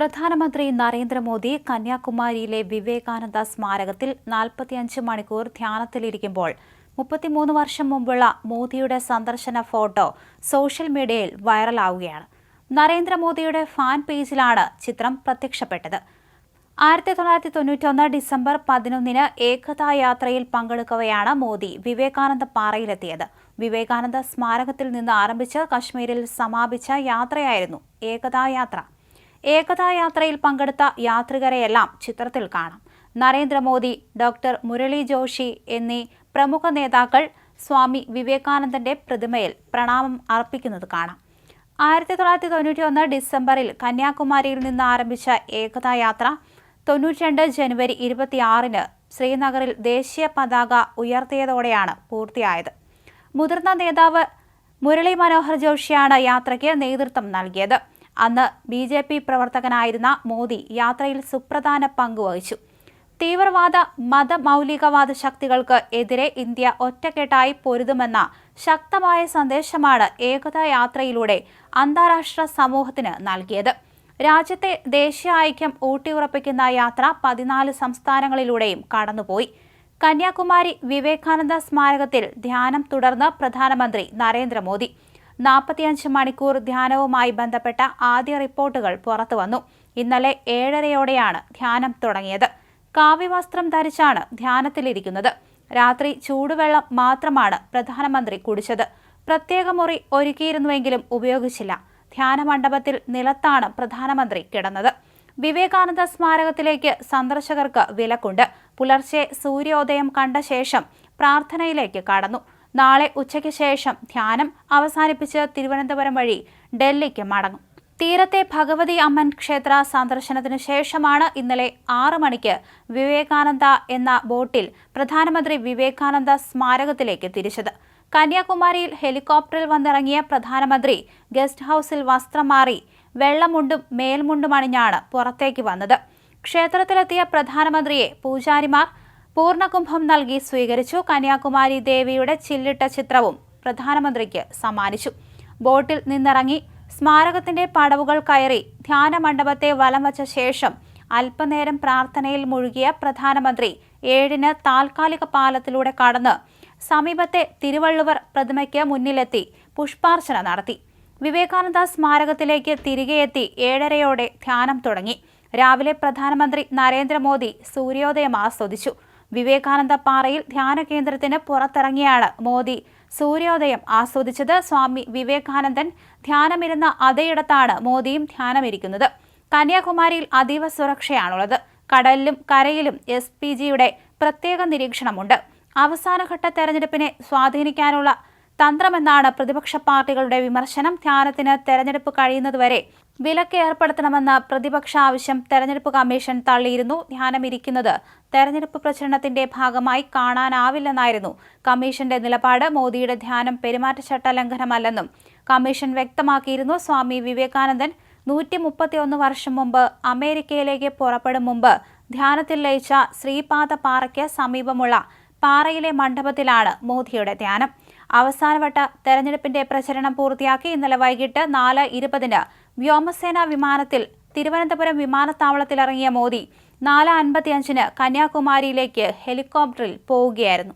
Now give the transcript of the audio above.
പ്രധാനമന്ത്രി നരേന്ദ്രമോദി കന്യാകുമാരിയിലെ വിവേകാനന്ദ സ്മാരകത്തിൽ നാൽപ്പത്തിയഞ്ച് മണിക്കൂർ ധ്യാനത്തിലിരിക്കുമ്പോൾ മുപ്പത്തിമൂന്ന് വർഷം മുമ്പുള്ള മോദിയുടെ സന്ദർശന ഫോട്ടോ സോഷ്യൽ മീഡിയയിൽ വൈറലാവുകയാണ്. നരേന്ദ്രമോദിയുടെ ഫാൻ പേജിലാണ് ചിത്രം പ്രത്യക്ഷപ്പെട്ടത്. ആയിരത്തി തൊള്ളായിരത്തി തൊണ്ണൂറ്റൊന്ന് ഡിസംബർ പതിനൊന്നിന് ഏകതാ യാത്രയിൽ പങ്കെടുക്കവെയാണ് മോദി വിവേകാനന്ദ പാറയിലെത്തിയത്. വിവേകാനന്ദ സ്മാരകത്തിൽ നിന്ന് ആരംഭിച്ച് കശ്മീരിൽ സമാപിച്ച യാത്രയായിരുന്നു ഏകതാ യാത്ര ഏകതാ യാത്രയിൽ പങ്കെടുത്ത യാത്രികരെയെല്ലാം ചിത്രത്തിൽ കാണാം. നരേന്ദ്രമോദി ഡോക്ടർ മുരളി ജോഷി എന്നീ പ്രമുഖ നേതാക്കൾ സ്വാമി വിവേകാനന്ദന്റെ പ്രതിമയിൽ പ്രണാമം അർപ്പിക്കുന്നത് കാണാം. ആയിരത്തി തൊള്ളായിരത്തി തൊണ്ണൂറ്റി ഒന്ന് ഡിസംബറിൽ കന്യാകുമാരിയിൽ നിന്ന് ആരംഭിച്ച ഏകതാ യാത്ര തൊണ്ണൂറ്റിരണ്ട് ജനുവരി ഇരുപത്തിയാറിന് ശ്രീനഗറിൽ ദേശീയ പതാക ഉയർത്തിയതോടെയാണ് പൂർത്തിയായത്. മുതിർന്ന നേതാവ് മുരളി മനോഹർ ജോഷിയാണ് യാത്രയ്ക്ക് നേതൃത്വം നൽകിയത്. അന്ന് ബി ജെ പി പ്രവർത്തകനായിരുന്ന മോദി യാത്രയിൽ സുപ്രധാന പങ്കുവഹിച്ചു തീവ്രവാദ മതമൗലികവാദ ശക്തികൾക്ക് എതിരെ ഇന്ത്യ ഒറ്റക്കെട്ടായി പൊരുതുമെന്ന ശക്തമായ സന്ദേശമാണ് ഏകതാ യാത്രയിലൂടെ അന്താരാഷ്ട്ര സമൂഹത്തിന് നൽകിയത്. രാജ്യത്തെ ദേശീയ ഐക്യം ഊട്ടിയുറപ്പിക്കുന്ന യാത്ര പതിനാല് സംസ്ഥാനങ്ങളിലൂടെയും കടന്നുപോയി. കന്യാകുമാരി വിവേകാനന്ദ സ്മാരകത്തിൽ ധ്യാനം തുടർന്ന് പ്രധാനമന്ത്രി നരേന്ദ്രമോദി. നാൽപ്പത്തിയഞ്ച് മണിക്കൂർ ധ്യാനവുമായി ബന്ധപ്പെട്ട ആദ്യ റിപ്പോർട്ടുകൾ പുറത്തുവന്നു ഇന്നലെ ഏഴരയോടെയാണ് ധ്യാനം തുടങ്ങിയത്. കാവ്യവസ്ത്രം ധരിച്ചാണ് ധ്യാനത്തിലിരിക്കുന്നത്. രാത്രി ചൂടുവെള്ളം മാത്രമാണ് പ്രധാനമന്ത്രി കുടിച്ചത്. പ്രത്യേക മുറി ഒരുക്കിയിരുന്നുവെങ്കിലും ഉപയോഗിച്ചില്ല. ധ്യാനമണ്ഡപത്തിൽ നിലത്താണ് പ്രധാനമന്ത്രി കിടന്നത്. വിവേകാനന്ദ സ്മാരകത്തിലേക്ക് സന്ദർശകർക്ക് വിലക്കുണ്ട്. പുലർച്ചെ സൂര്യോദയം കണ്ട ശേഷം പ്രാർത്ഥനയിലേക്ക് കടന്നു. നാളെ ഉച്ചയ്ക്ക് ശേഷം ധ്യാനം അവസാനിപ്പിച്ച് തിരുവനന്തപുരം വഴി ഡൽഹിക്ക് മടങ്ങും. തീരത്തെ ഭഗവതി അമ്മൻ ക്ഷേത്ര സന്ദർശനത്തിനു ശേഷമാണ് ഇന്നലെ ആറു മണിക്ക് വിവേകാനന്ദ എന്ന ബോട്ടിൽ പ്രധാനമന്ത്രി വിവേകാനന്ദ സ്മാരകത്തിലേക്ക് തിരിച്ചത്. കന്യാകുമാരിയിൽ ഹെലികോപ്റ്ററിൽ വന്നിറങ്ങിയ പ്രധാനമന്ത്രി ഗസ്റ്റ് ഹൌസിൽ വസ്ത്രം മാറി വെള്ളമുണ്ടും മേൽമുണ്ടും അണിഞ്ഞാണ് പുറത്തേക്ക് വന്നത്. ക്ഷേത്രത്തിലെത്തിയ പ്രധാനമന്ത്രിയെ പൂജാരിമാർ പൂർണകുംഭം നൽകി സ്വീകരിച്ചു. കന്യാകുമാരി ദേവിയുടെ ചില്ലിട്ട ചിത്രവും പ്രധാനമന്ത്രിക്ക് സമ്മാനിച്ചു. ബോട്ടിൽ നിന്നിറങ്ങി സ്മാരകത്തിന്റെ പടവുകൾ കയറി ധ്യാന മണ്ഡപത്തെ വലം വച്ച ശേഷം അല്പനേരം പ്രാർത്ഥനയിൽ മുഴുകിയ പ്രധാനമന്ത്രി ഏഴിന് താൽക്കാലിക പാലത്തിലൂടെ കടന്ന് സമീപത്തെ തിരുവള്ളുവർ പ്രതിമയ്ക്ക് മുന്നിലെത്തി പുഷ്പാർച്ചന നടത്തി. വിവേകാനന്ദ സ്മാരകത്തിലേക്ക് തിരികെ എത്തി ഏഴരയോടെ ധ്യാനം തുടങ്ങി. രാവിലെ പ്രധാനമന്ത്രി നരേന്ദ്രമോദി സൂര്യോദയം ആസ്വദിച്ചു. വിവേകാനന്ദ പാറയിൽ ധ്യാന കേന്ദ്രത്തിന് പുറത്തിറങ്ങിയാണ് മോദി. സൂര്യോദയം ആസ്വദിച്ചത് സ്വാമി വിവേകാനന്ദൻ. ധ്യാനമിരുന്ന അതേയിടത്താണ് മോദിയും ധ്യാനമിരിക്കുന്നത്. കന്യാകുമാരിയിൽ അതീവ സുരക്ഷയാണുള്ളത്. കടലിലും കരയിലും എസ് പി ജിയുടെ പ്രത്യേക നിരീക്ഷണമുണ്ട്. അവസാനഘട്ട തെരഞ്ഞെടുപ്പിനെ സ്വാധീനിക്കാനുള്ള തന്ത്രമെന്നാണ് പ്രതിപക്ഷ പാർട്ടികളുടെ വിമർശനം. ധ്യാനത്തിന് തെരഞ്ഞെടുപ്പ് കഴിയുന്നതുവരെ വിലക്ക് ഏർപ്പെടുത്തണമെന്ന പ്രതിപക്ഷ ആവശ്യം തെരഞ്ഞെടുപ്പ് കമ്മീഷൻ തള്ളിയിരുന്നു. ധ്യാനമിരിക്കുന്നത് തെരഞ്ഞെടുപ്പ് പ്രചരണത്തിന്റെ ഭാഗമായി കാണാനാവില്ലെന്നായിരുന്നു കമ്മീഷന്റെ നിലപാട്. മോദിയുടെ ധ്യാനം പെരുമാറ്റച്ചട്ട ലംഘനമല്ലെന്നും കമ്മീഷൻ വ്യക്തമാക്കിയിരുന്നു. സ്വാമി വിവേകാനന്ദൻ നൂറ്റി മുപ്പത്തിയൊന്ന് വർഷം മുമ്പ് അമേരിക്കയിലേക്ക് പുറപ്പെടും മുമ്പ് ധ്യാനത്തിൽ ലയിച്ച ശ്രീപാദ പാറയ്ക്ക് സമീപമുള്ള പാറയിലെ മണ്ഡപത്തിലാണ് മോദിയുടെ ധ്യാനം. അവസാനവട്ട തെരഞ്ഞെടുപ്പിന്റെ പ്രചരണം പൂർത്തിയാക്കി ഇന്നലെ വൈകിട്ട് നാല് ഇരുപതിന് വ്യോമസേനാ വിമാനത്തിൽ തിരുവനന്തപുരം വിമാനത്താവളത്തിൽ ഇറങ്ങിയ മോദി നാല് അൻപത്തിയഞ്ചിന് കന്യാകുമാരിയിലേക്ക് ഹെലികോപ്റ്ററിൽ പോവുകയായിരുന്നു.